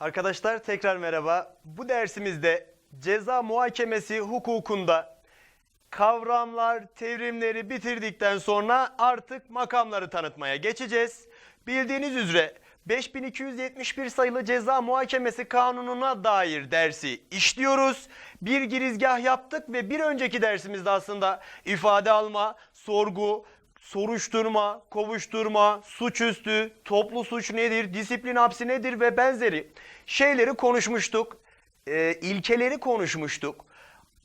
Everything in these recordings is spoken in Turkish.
Arkadaşlar tekrar merhaba. Bu dersimizde ceza muhakemesi hukukunda kavramlar, terimleri bitirdikten sonra artık makamları tanıtmaya geçeceğiz. Bildiğiniz üzere 5271 sayılı ceza muhakemesi kanununa dair dersi işliyoruz. Bir girizgah yaptık ve bir önceki dersimizde aslında ifade alma, sorgu, soruşturma, kovuşturma, suçüstü, toplu suç nedir, disiplin hapsi nedir ve benzeri şeyleri konuşmuştuk. Ee, ilkeleri konuşmuştuk.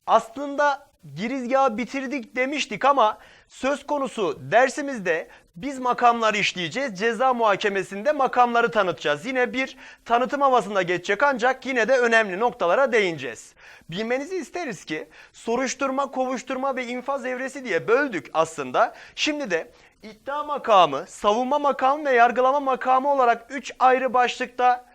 Aslında girizgahı bitirdik demiştik ama söz konusu dersimizde biz makamları işleyeceğiz. Ceza muhakemesinde makamları tanıtacağız. Yine bir tanıtım havasında geçecek ancak yine de önemli noktalara değineceğiz. Bilmenizi isteriz ki soruşturma, kovuşturma ve infaz evresi diye böldük aslında. Şimdi de iddia makamı, savunma makamı ve yargılama makamı olarak 3 ayrı başlıkta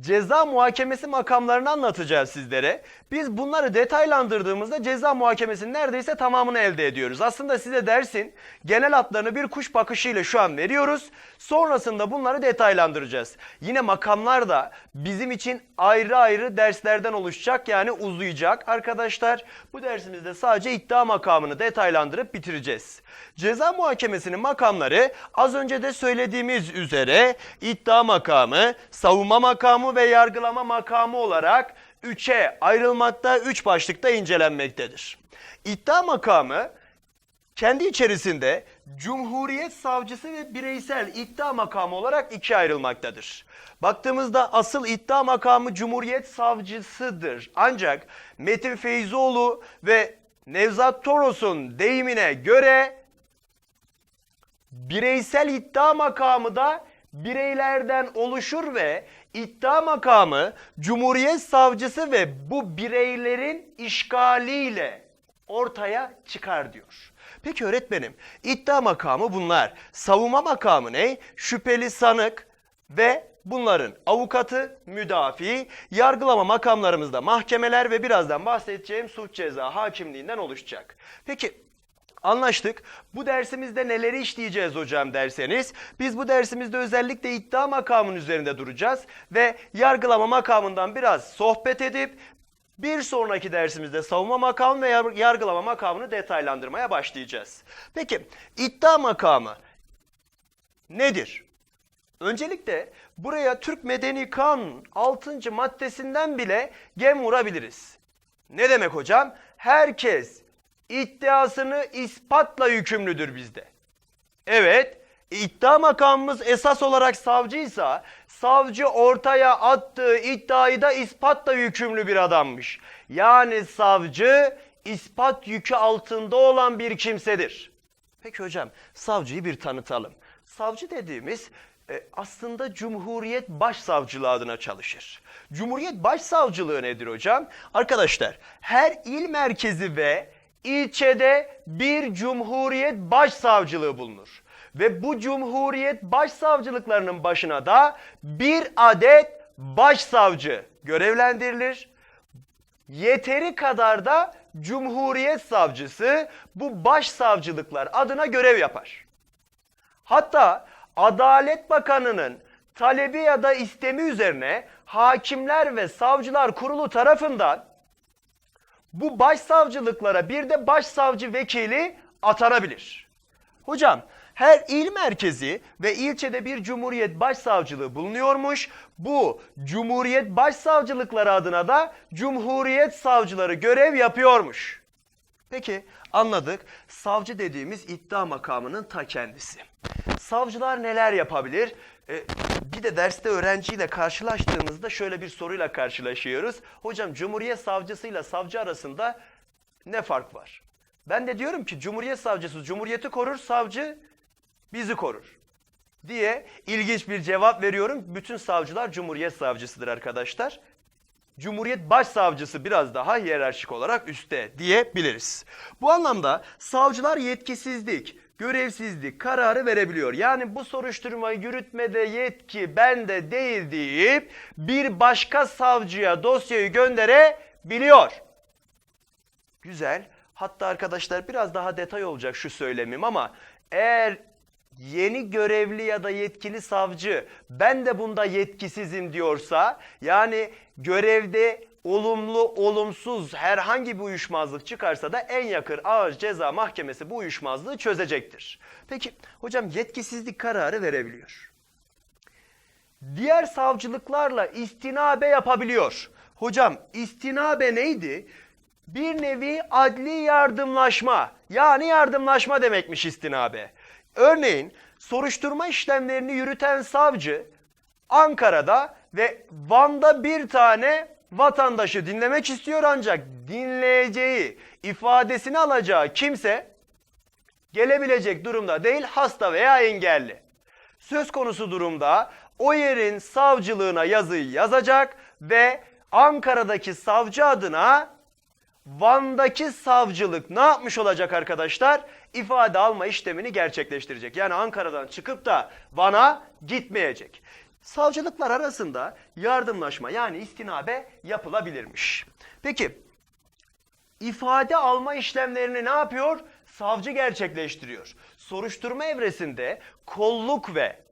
ceza muhakemesi makamlarını anlatacağız sizlere. Biz bunları detaylandırdığımızda ceza muhakemesinin neredeyse tamamını elde ediyoruz. Aslında size dersin genel hatlarını bir kuş bakışıyla şu an veriyoruz. Sonrasında bunları detaylandıracağız. Yine makamlar da bizim için ayrı ayrı derslerden oluşacak yani uzayacak. Arkadaşlar bu dersimizde sadece iddia makamını detaylandırıp bitireceğiz. Ceza muhakemesinin makamları az önce de söylediğimiz üzere iddia makamı, savunma makamı ve yargılama makamı olarak üçe ayrılmakta, üç başlıkta incelenmektedir. İddia makamı kendi içerisinde Cumhuriyet Savcısı ve bireysel iddia makamı olarak ikiye ayrılmaktadır. Baktığımızda asıl iddia makamı Cumhuriyet Savcısıdır. Ancak Metin Feyzoğlu ve Nevzat Toros'un deyimine göre bireysel iddia makamı da bireylerden oluşur ve iddia makamı Cumhuriyet Savcısı ve bu bireylerin işgaliyle ortaya çıkar diyor. Peki öğretmenim iddia makamı bunlar. Savunma makamı ne? Şüpheli sanık ve bunların avukatı, müdafi, yargılama makamlarımızda mahkemeler ve birazdan bahsedeceğim suç ceza hakimliğinden oluşacak. Peki Anlaştık. Bu dersimizde neleri işleyeceğiz hocam derseniz, biz bu dersimizde özellikle iddia makamının üzerinde duracağız ve yargılama makamından biraz sohbet edip bir sonraki dersimizde savunma makamı ve yar- yargılama makamını detaylandırmaya başlayacağız. Peki iddia makamı nedir? Öncelikle buraya Türk Medeni Kanun 6. maddesinden bile gem vurabiliriz. Ne demek hocam? Herkes iddiasını ispatla yükümlüdür bizde. Evet, iddia makamımız esas olarak savcıysa, savcı ortaya attığı iddiayı da ispatla yükümlü bir adammış. Yani savcı ispat yükü altında olan bir kimsedir. Peki hocam, savcıyı bir tanıtalım. Savcı dediğimiz e, aslında Cumhuriyet Başsavcılığı adına çalışır. Cumhuriyet Başsavcılığı nedir hocam? Arkadaşlar, her il merkezi ve ilçede bir Cumhuriyet Başsavcılığı bulunur. Ve bu Cumhuriyet Başsavcılıklarının başına da bir adet başsavcı görevlendirilir. Yeteri kadar da Cumhuriyet Savcısı bu başsavcılıklar adına görev yapar. Hatta Adalet Bakanı'nın talebi ya da istemi üzerine Hakimler ve Savcılar Kurulu tarafından bu başsavcılıklara bir de başsavcı vekili atanabilir. Hocam her il merkezi ve ilçede bir Cumhuriyet Başsavcılığı bulunuyormuş. Bu Cumhuriyet Başsavcılıkları adına da Cumhuriyet Savcıları görev yapıyormuş. Peki anladık. Savcı dediğimiz iddia makamının ta kendisi. Savcılar neler yapabilir? Ee, bir de derste öğrenciyle karşılaştığımızda şöyle bir soruyla karşılaşıyoruz. Hocam Cumhuriyet Savcısıyla savcı arasında ne fark var? Ben de diyorum ki Cumhuriyet Savcısı Cumhuriyeti korur, savcı bizi korur diye ilginç bir cevap veriyorum. Bütün savcılar Cumhuriyet Savcısıdır arkadaşlar. Cumhuriyet Başsavcısı biraz daha hiyerarşik olarak üstte diyebiliriz. Bu anlamda savcılar yetkisizlik, görevsizlik kararı verebiliyor. Yani bu soruşturmayı yürütmede yetki bende değil deyip bir başka savcıya dosyayı gönderebiliyor. Güzel. Hatta arkadaşlar biraz daha detay olacak şu söylemim ama eğer yeni görevli ya da yetkili savcı ben de bunda yetkisizim diyorsa yani görevde olumlu olumsuz herhangi bir uyuşmazlık çıkarsa da en yakın ağır ceza mahkemesi bu uyuşmazlığı çözecektir. Peki hocam yetkisizlik kararı verebiliyor. Diğer savcılıklarla istinabe yapabiliyor. Hocam istinabe neydi? Bir nevi adli yardımlaşma. Yani yardımlaşma demekmiş istinabe. Örneğin soruşturma işlemlerini yürüten savcı Ankara'da ve Van'da bir tane vatandaşı dinlemek istiyor ancak dinleyeceği, ifadesini alacağı kimse gelebilecek durumda değil hasta veya engelli. Söz konusu durumda o yerin savcılığına yazıyı yazacak ve Ankara'daki savcı adına Van'daki savcılık ne yapmış olacak arkadaşlar? İfade alma işlemini gerçekleştirecek. Yani Ankara'dan çıkıp da Van'a gitmeyecek. Savcılıklar arasında yardımlaşma yani istinabe yapılabilirmiş. Peki ifade alma işlemlerini ne yapıyor? Savcı gerçekleştiriyor. Soruşturma evresinde kolluk ve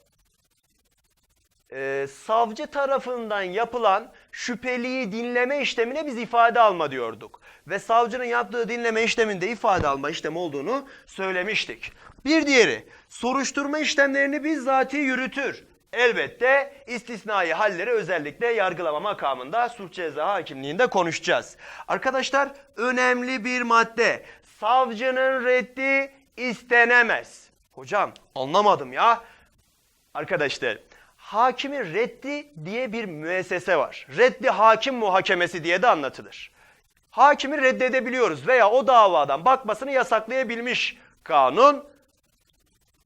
e, savcı tarafından yapılan şüpheliyi dinleme işlemine biz ifade alma diyorduk. Ve savcının yaptığı dinleme işleminde ifade alma işlemi olduğunu söylemiştik. Bir diğeri soruşturma işlemlerini bizzati yürütür. Elbette istisnai halleri özellikle yargılama makamında suç ceza hakimliğinde konuşacağız. Arkadaşlar önemli bir madde. Savcının reddi istenemez. Hocam anlamadım ya. Arkadaşlar hakimin reddi diye bir müessese var. Reddi hakim muhakemesi diye de anlatılır. Hakimi reddedebiliyoruz veya o davadan bakmasını yasaklayabilmiş kanun.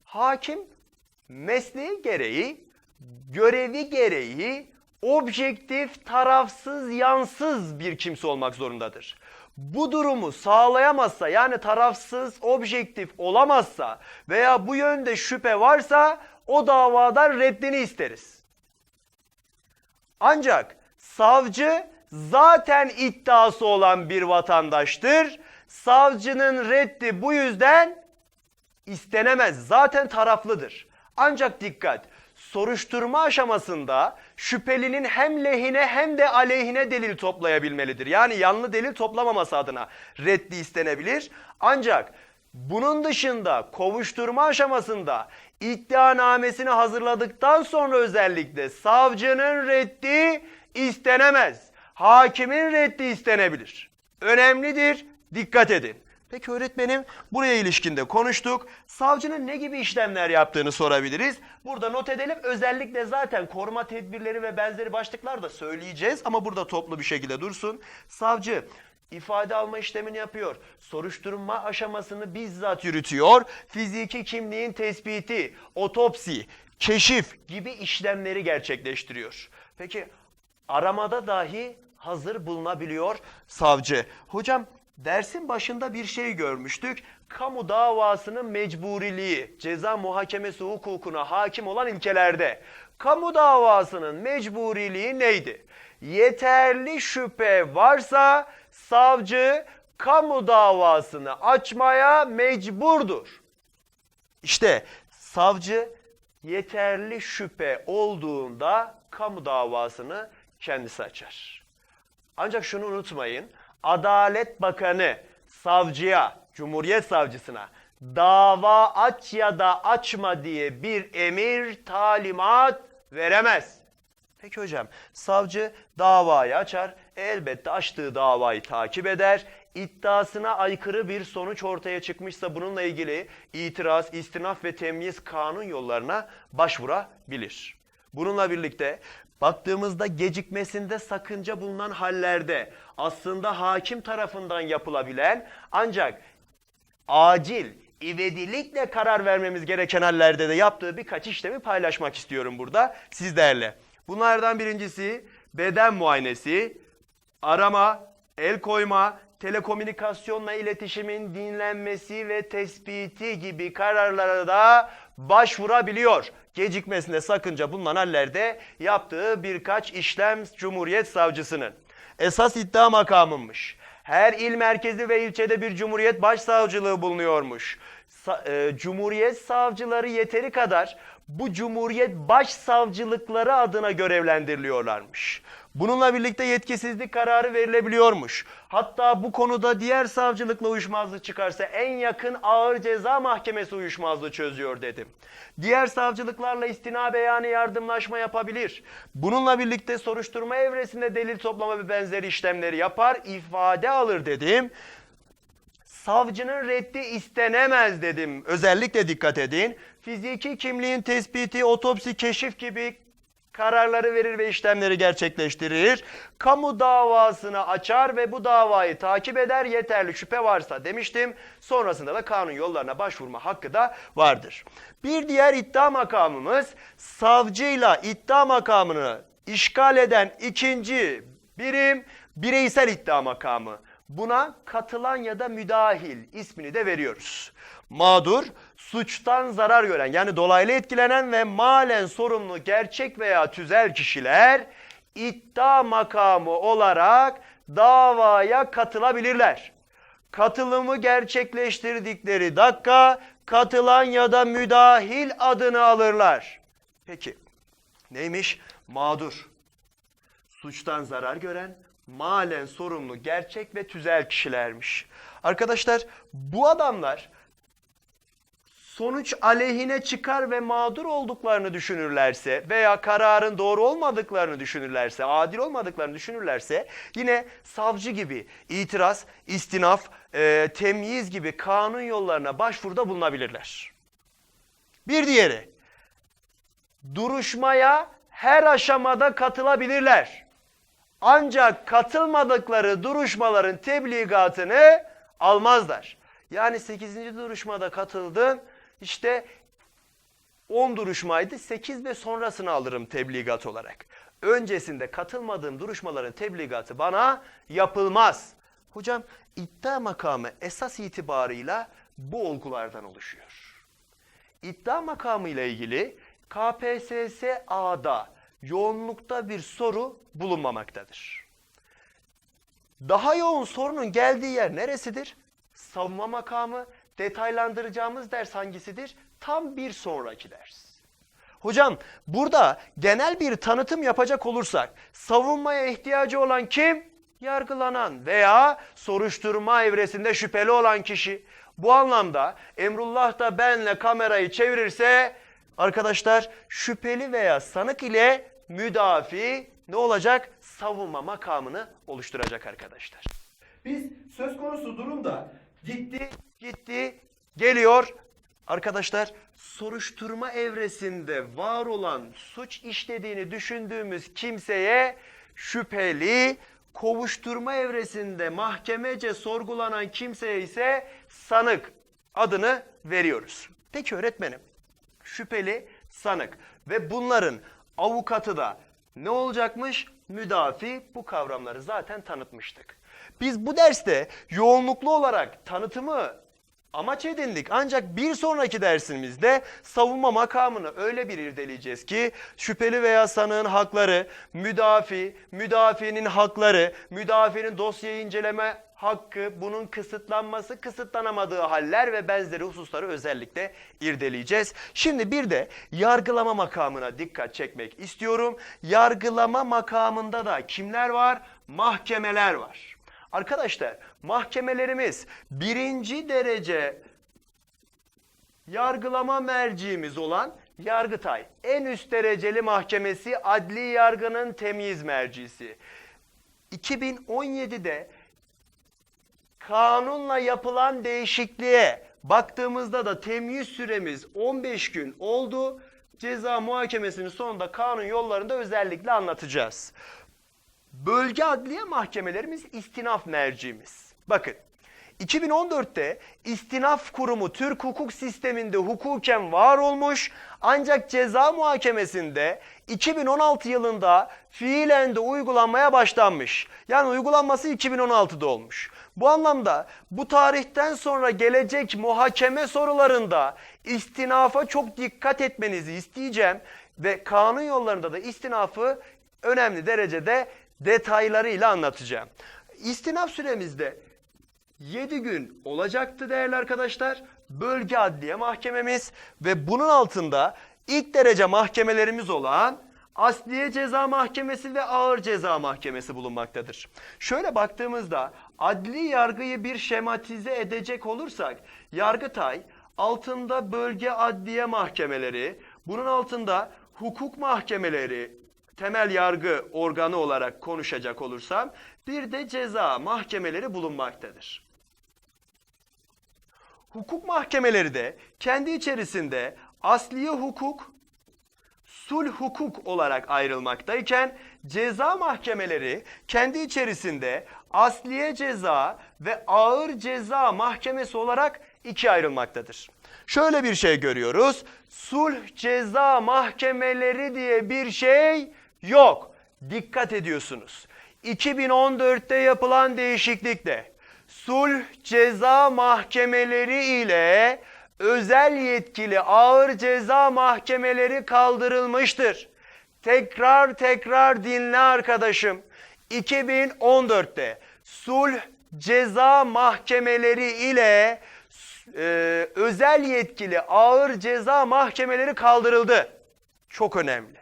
Hakim mesleği gereği, görevi gereği objektif, tarafsız, yansız bir kimse olmak zorundadır. Bu durumu sağlayamazsa yani tarafsız, objektif olamazsa veya bu yönde şüphe varsa o davadan reddini isteriz. Ancak savcı zaten iddiası olan bir vatandaştır. Savcının reddi bu yüzden istenemez. Zaten taraflıdır. Ancak dikkat, soruşturma aşamasında şüphelinin hem lehine hem de aleyhine delil toplayabilmelidir. Yani yanlı delil toplamaması adına reddi istenebilir. Ancak bunun dışında kovuşturma aşamasında iddianamesini hazırladıktan sonra özellikle savcının reddi istenemez. Hakimin reddi istenebilir. Önemlidir, dikkat edin. Peki öğretmenim buraya ilişkinde konuştuk. Savcının ne gibi işlemler yaptığını sorabiliriz. Burada not edelim. Özellikle zaten koruma tedbirleri ve benzeri başlıklar da söyleyeceğiz ama burada toplu bir şekilde dursun. Savcı ifade alma işlemini yapıyor. Soruşturma aşamasını bizzat yürütüyor. Fiziki kimliğin tespiti, otopsi, keşif gibi işlemleri gerçekleştiriyor. Peki aramada dahi hazır bulunabiliyor savcı. Hocam dersin başında bir şey görmüştük. Kamu davasının mecburiliği, ceza muhakemesi hukukuna hakim olan ilkelerde. Kamu davasının mecburiliği neydi? Yeterli şüphe varsa savcı kamu davasını açmaya mecburdur. İşte savcı yeterli şüphe olduğunda kamu davasını kendisi açar. Ancak şunu unutmayın. Adalet Bakanı savcıya, Cumhuriyet Savcısına dava aç ya da açma diye bir emir, talimat veremez. Peki hocam, savcı davayı açar, elbette açtığı davayı takip eder. İddiasına aykırı bir sonuç ortaya çıkmışsa bununla ilgili itiraz, istinaf ve temyiz kanun yollarına başvurabilir. Bununla birlikte baktığımızda gecikmesinde sakınca bulunan hallerde aslında hakim tarafından yapılabilen ancak acil, ivedilikle karar vermemiz gereken hallerde de yaptığı birkaç işlemi paylaşmak istiyorum burada sizlerle. Bunlardan birincisi beden muayenesi, arama, el koyma, telekomünikasyonla iletişimin dinlenmesi ve tespiti gibi kararlara da başvurabiliyor. Gecikmesinde sakınca bulunan hallerde yaptığı birkaç işlem Cumhuriyet Savcısının. Esas iddia makamıymış. Her il merkezi ve ilçede bir Cumhuriyet Başsavcılığı bulunuyormuş. sa- e, Cumhuriyet savcıları yeteri kadar bu Cumhuriyet başsavcılıkları adına görevlendiriliyorlarmış. Bununla birlikte yetkisizlik kararı verilebiliyormuş. Hatta bu konuda diğer savcılıkla uyuşmazlık çıkarsa en yakın ağır ceza mahkemesi uyuşmazlığı çözüyor dedim. Diğer savcılıklarla istina beyanı yardımlaşma yapabilir. Bununla birlikte soruşturma evresinde delil toplama ve benzeri işlemleri yapar, ifade alır dedim. Savcının reddi istenemez dedim. Özellikle dikkat edin. Fiziki kimliğin tespiti, otopsi, keşif gibi kararları verir ve işlemleri gerçekleştirir. Kamu davasını açar ve bu davayı takip eder yeterli şüphe varsa demiştim. Sonrasında da kanun yollarına başvurma hakkı da vardır. Bir diğer iddia makamımız savcıyla iddia makamını işgal eden ikinci birim bireysel iddia makamı. Buna katılan ya da müdahil ismini de veriyoruz. Mağdur, suçtan zarar gören yani dolaylı etkilenen ve malen sorumlu gerçek veya tüzel kişiler iddia makamı olarak davaya katılabilirler. Katılımı gerçekleştirdikleri dakika katılan ya da müdahil adını alırlar. Peki neymiş? Mağdur suçtan zarar gören, malen sorumlu gerçek ve tüzel kişilermiş. Arkadaşlar bu adamlar sonuç aleyhine çıkar ve mağdur olduklarını düşünürlerse veya kararın doğru olmadıklarını düşünürlerse, adil olmadıklarını düşünürlerse yine savcı gibi itiraz, istinaf, e, temyiz gibi kanun yollarına başvuruda bulunabilirler. Bir diğeri, duruşmaya her aşamada katılabilirler. Ancak katılmadıkları duruşmaların tebligatını almazlar. Yani 8. duruşmada katıldın, işte 10 duruşmaydı, 8 ve sonrasını alırım tebligat olarak. Öncesinde katılmadığım duruşmaların tebligatı bana yapılmaz. Hocam iddia makamı esas itibarıyla bu olgulardan oluşuyor. İddia makamı ile ilgili KPSSA'da yoğunlukta bir soru bulunmamaktadır. Daha yoğun sorunun geldiği yer neresidir? Savunma makamı, detaylandıracağımız ders hangisidir? Tam bir sonraki ders. Hocam burada genel bir tanıtım yapacak olursak savunmaya ihtiyacı olan kim? Yargılanan veya soruşturma evresinde şüpheli olan kişi. Bu anlamda Emrullah da benle kamerayı çevirirse arkadaşlar şüpheli veya sanık ile müdafi ne olacak? Savunma makamını oluşturacak arkadaşlar. Biz söz konusu durumda gitti, gitti, geliyor. Arkadaşlar soruşturma evresinde var olan suç işlediğini düşündüğümüz kimseye şüpheli, kovuşturma evresinde mahkemece sorgulanan kimseye ise sanık adını veriyoruz. Peki öğretmenim, şüpheli, sanık ve bunların avukatı da ne olacakmış? Müdafi bu kavramları zaten tanıtmıştık. Biz bu derste yoğunluklu olarak tanıtımı amaç edindik. Ancak bir sonraki dersimizde savunma makamını öyle bir irdeleyeceğiz ki şüpheli veya sanığın hakları, müdafi, müdafinin hakları, müdafinin dosyayı inceleme hakkı, bunun kısıtlanması, kısıtlanamadığı haller ve benzeri hususları özellikle irdeleyeceğiz. Şimdi bir de yargılama makamına dikkat çekmek istiyorum. Yargılama makamında da kimler var? Mahkemeler var. Arkadaşlar mahkemelerimiz birinci derece yargılama merciğimiz olan Yargıtay en üst dereceli mahkemesi adli yargının temyiz mercisi. 2017'de kanunla yapılan değişikliğe baktığımızda da temyiz süremiz 15 gün oldu. Ceza muhakemesinin sonunda kanun yollarında özellikle anlatacağız. Bölge adliye mahkemelerimiz istinaf mercimiz. Bakın 2014'te istinaf kurumu Türk hukuk sisteminde hukuken var olmuş ancak ceza muhakemesinde 2016 yılında fiilen de uygulanmaya başlanmış. Yani uygulanması 2016'da olmuş. Bu anlamda bu tarihten sonra gelecek muhakeme sorularında istinafa çok dikkat etmenizi isteyeceğim ve kanun yollarında da istinafı önemli derecede detaylarıyla anlatacağım. İstinaf süremizde 7 gün olacaktı değerli arkadaşlar. bölge adliye mahkememiz ve bunun altında ilk derece mahkemelerimiz olan Asliye Ceza Mahkemesi ve Ağır Ceza Mahkemesi bulunmaktadır. Şöyle baktığımızda adli yargıyı bir şematize edecek olursak Yargıtay altında bölge adliye mahkemeleri, bunun altında hukuk mahkemeleri, temel yargı organı olarak konuşacak olursam bir de ceza mahkemeleri bulunmaktadır. Hukuk mahkemeleri de kendi içerisinde asliye hukuk, sulh hukuk olarak ayrılmaktayken ceza mahkemeleri kendi içerisinde asliye ceza ve ağır ceza mahkemesi olarak ikiye ayrılmaktadır. Şöyle bir şey görüyoruz. Sulh ceza mahkemeleri diye bir şey yok. Dikkat ediyorsunuz. 2014'te yapılan değişiklikle sulh ceza mahkemeleri ile özel yetkili ağır ceza mahkemeleri kaldırılmıştır. Tekrar tekrar dinle arkadaşım. 2014'te sulh ceza mahkemeleri ile e, özel yetkili ağır ceza mahkemeleri kaldırıldı. Çok önemli.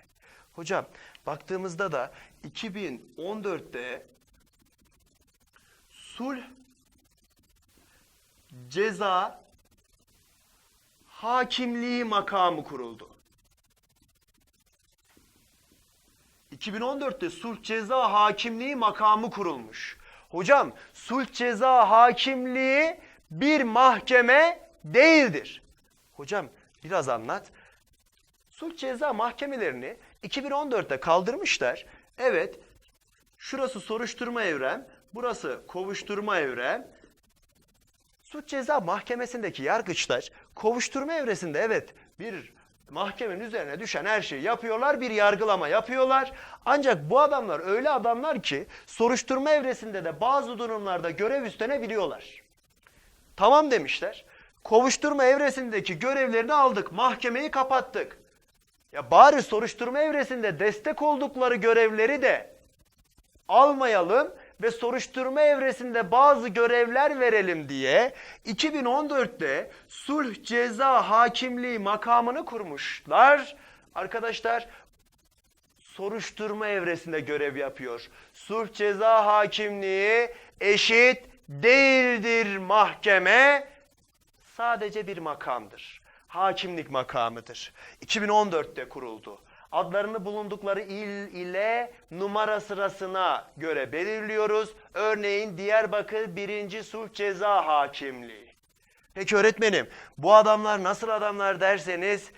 Hocam baktığımızda da 2014'te sulh ceza hakimliği makamı kuruldu. 2014'te sulh ceza hakimliği makamı kurulmuş. Hocam sulh ceza hakimliği bir mahkeme değildir. Hocam biraz anlat. Sulh ceza mahkemelerini 2014'te kaldırmışlar. Evet şurası soruşturma evrem, burası kovuşturma evrem. Suç ceza mahkemesindeki yargıçlar kovuşturma evresinde evet bir mahkemenin üzerine düşen her şeyi yapıyorlar, bir yargılama yapıyorlar. Ancak bu adamlar öyle adamlar ki soruşturma evresinde de bazı durumlarda görev üstlenebiliyorlar. Tamam demişler. Kovuşturma evresindeki görevlerini aldık, mahkemeyi kapattık. Ya bari soruşturma evresinde destek oldukları görevleri de almayalım ve soruşturma evresinde bazı görevler verelim diye 2014'te sulh ceza hakimliği makamını kurmuşlar. Arkadaşlar soruşturma evresinde görev yapıyor. Sulh ceza hakimliği eşit değildir mahkeme. Sadece bir makamdır. Hakimlik makamıdır. 2014'te kuruldu adlarını bulundukları il ile numara sırasına göre belirliyoruz. Örneğin Diyarbakır 1. Sulh Ceza Hakimliği. Peki öğretmenim bu adamlar nasıl adamlar derseniz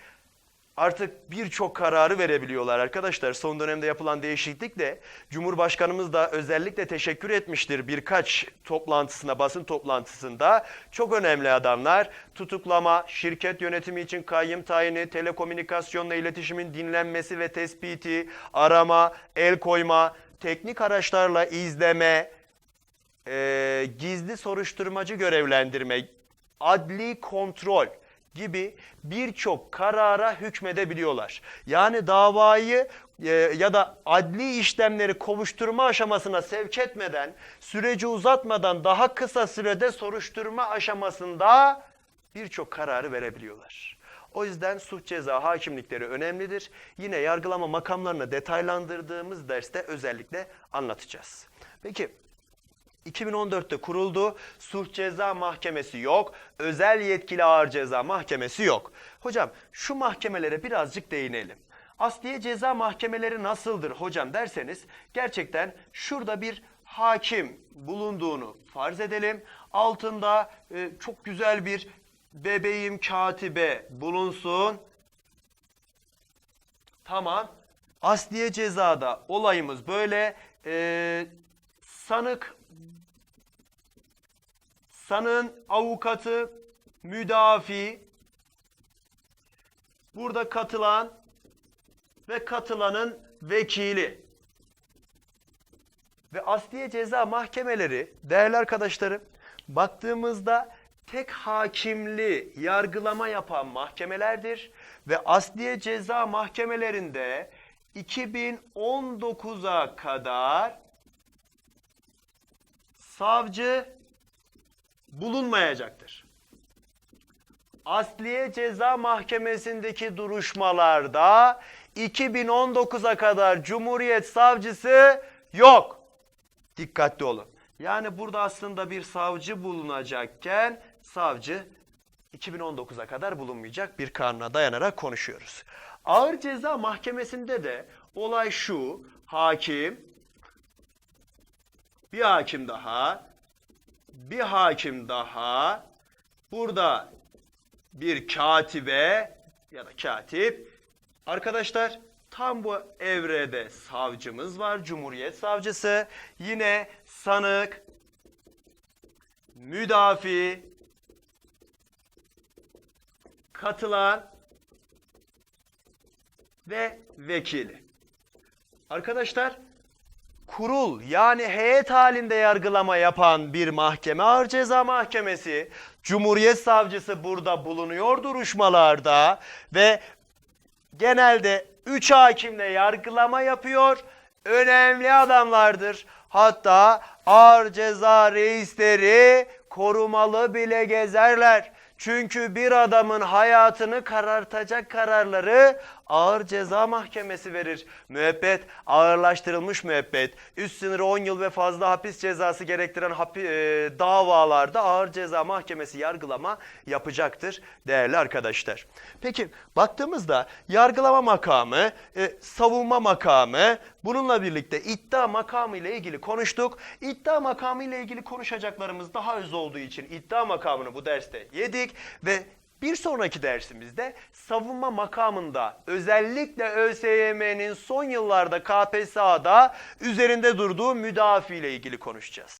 artık birçok kararı verebiliyorlar arkadaşlar. Son dönemde yapılan değişiklikle Cumhurbaşkanımız da özellikle teşekkür etmiştir birkaç toplantısına, basın toplantısında. Çok önemli adamlar. Tutuklama, şirket yönetimi için kayyım tayini, telekomünikasyonla iletişimin dinlenmesi ve tespiti, arama, el koyma, teknik araçlarla izleme, e, gizli soruşturmacı görevlendirme, adli kontrol gibi birçok karara hükmedebiliyorlar. Yani davayı e, ya da adli işlemleri kovuşturma aşamasına sevk etmeden, süreci uzatmadan daha kısa sürede soruşturma aşamasında birçok kararı verebiliyorlar. O yüzden suç ceza hakimlikleri önemlidir. Yine yargılama makamlarını detaylandırdığımız derste özellikle anlatacağız. Peki 2014'te kuruldu. Sulh Ceza Mahkemesi yok. Özel Yetkili Ağır Ceza Mahkemesi yok. Hocam şu mahkemelere birazcık değinelim. Asliye ceza mahkemeleri nasıldır hocam derseniz gerçekten şurada bir hakim bulunduğunu farz edelim. Altında e, çok güzel bir bebeğim katibe bulunsun. Tamam. Asliye cezada olayımız böyle. E, sanık sanığın avukatı, müdafi, burada katılan ve katılanın vekili. Ve asliye ceza mahkemeleri değerli arkadaşlarım baktığımızda tek hakimli yargılama yapan mahkemelerdir ve asliye ceza mahkemelerinde 2019'a kadar savcı bulunmayacaktır. Asliye Ceza Mahkemesi'ndeki duruşmalarda 2019'a kadar Cumhuriyet Savcısı yok. Dikkatli olun. Yani burada aslında bir savcı bulunacakken savcı 2019'a kadar bulunmayacak bir kanuna dayanarak konuşuyoruz. Ağır Ceza Mahkemesi'nde de olay şu. Hakim, bir hakim daha, bir hakim daha, burada bir katibe ya da katip. Arkadaşlar tam bu evrede savcımız var. Cumhuriyet savcısı. Yine sanık, müdafi, katılan ve vekili. Arkadaşlar kurul yani heyet halinde yargılama yapan bir mahkeme ağır ceza mahkemesi Cumhuriyet savcısı burada bulunuyor duruşmalarda ve genelde 3 hakimle yargılama yapıyor. Önemli adamlardır. Hatta ağır ceza reisleri korumalı bile gezerler. Çünkü bir adamın hayatını karartacak kararları ağır ceza mahkemesi verir. Müebbet, ağırlaştırılmış müebbet, üst sınırı 10 yıl ve fazla hapis cezası gerektiren hapi, e, davalarda ağır ceza mahkemesi yargılama yapacaktır değerli arkadaşlar. Peki baktığımızda yargılama makamı, e, savunma makamı, bununla birlikte iddia makamı ile ilgili konuştuk. İddia makamı ile ilgili konuşacaklarımız daha öz olduğu için iddia makamını bu derste yedik ve bir sonraki dersimizde savunma makamında özellikle ÖSYM'nin son yıllarda KPSS'da üzerinde durduğu müdafi ile ilgili konuşacağız.